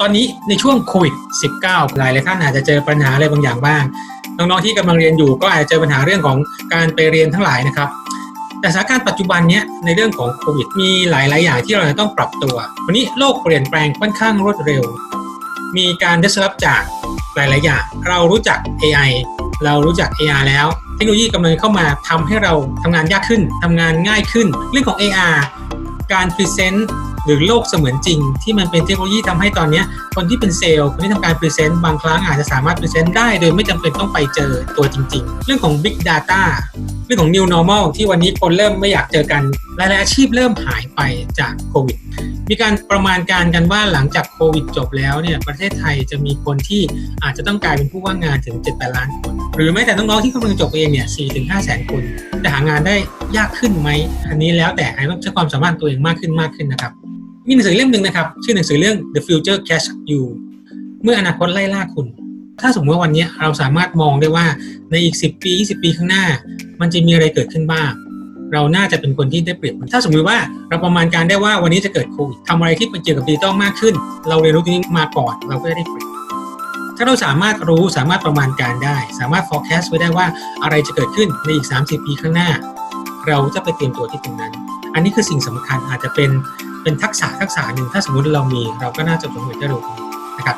ตอนนี้ในช่วงโควิด -19 หลายหลายท่านอาจจะเจอปัญหาอะไรบางอย่างบ้าง น้องๆที่กำลังเรียนอยู่ก็อาจจะเจอปัญหาเรื่องของการไปเรียนทั้งหลายนะครับ แต่สถานการณ์ปัจจุบันเนี้ยในเรื่องของโควิดมีหลายๆอย่างที่เราจะต้องปรับตัว วันนี้โลกเปลี่ยนแปลงค่อนข้างรวดเร็ว มีการ disrupt จากหลายๆอย่าง เรารู้จัก AI เรารู้จัก AR แล้ว เทคโนโลยีกำลังเข้ามาทำให้เราทำงานยากขึ้นทำงานง่ายขึ้น เรื่องของ AR การพรีเซนต์ หรือโลกเสมือนจริง ที่มันเป็นเทคโนโลยีทำให้ตอนนี้คนที่เป็นเซลล์คนที่ทำการพรีเซนต์บางครั้งอาจจะสามารถพรีเซนต์ได้ โดยไม่จำเป็นต้องไปเจอตัวจริง ๆ เรื่องของ Big Data เรื่องของ New Normal ที่วันนี้คนเริ่มไม่อยากเจอกันหลายๆอาชีพเริ่มหายไปจากโควิด มีการประมาณการกันว่าหลังจากโควิดจบแล้วเนี่ยประเทศไทยจะมีคนที่อาจจะต้องกลายเป็นผู้ว่างงานถึง 7 ล้านคน หรือแม้แต่น้องๆที่กำลังจบเองเนี่ย4-5แสนคน จะหางานได้ยากขึ้นไหม อันนี้แล้วแต่ให้ต้องใช้ความสามารถตัวเองมากขึ้นมากขึ้นนะครับ มีหนังสือเล่มหนึ่งนะครับ ชื่อหนังสือเรื่อง The Future Catch You เมื่ออนาคตไล่ล่าคุณ ถ้าสมมติว่าวันนี้เราสามารถมองได้ว่าในอีก 10 ปี 20 ปีข้างหน้า มันจะมีอะไรเกิดขึ้นบ้าง เราน่าจะเป็นคนที่ได้เปรียบถ้าสมมติว่าเราประมาณการได้ว่าวันนี้จะเกิดโควิดทำอะไรที่เป็นเกี่ยวกับดิจิตอลมากขึ้น เราเรียนรู้ตรงนี้มาก่อน เราก็ได้เปรียบถ้าเราสามารถรู้สามารถประมาณการได้ สามารถ forecast ไว้ได้ว่าอะไรจะเกิดขึ้นในอีก 30 ปีข้างหน้า เราจะไปเตรียมตัวที่ตรงนั้น อันนี้คือสิ่งสำคัญอาจจะเป็น เป็นทักษะทักษะหนึ่งถ้าสมมุติเรามีเราก็น่าจะผลประโยชน์ได้ร็นะครับ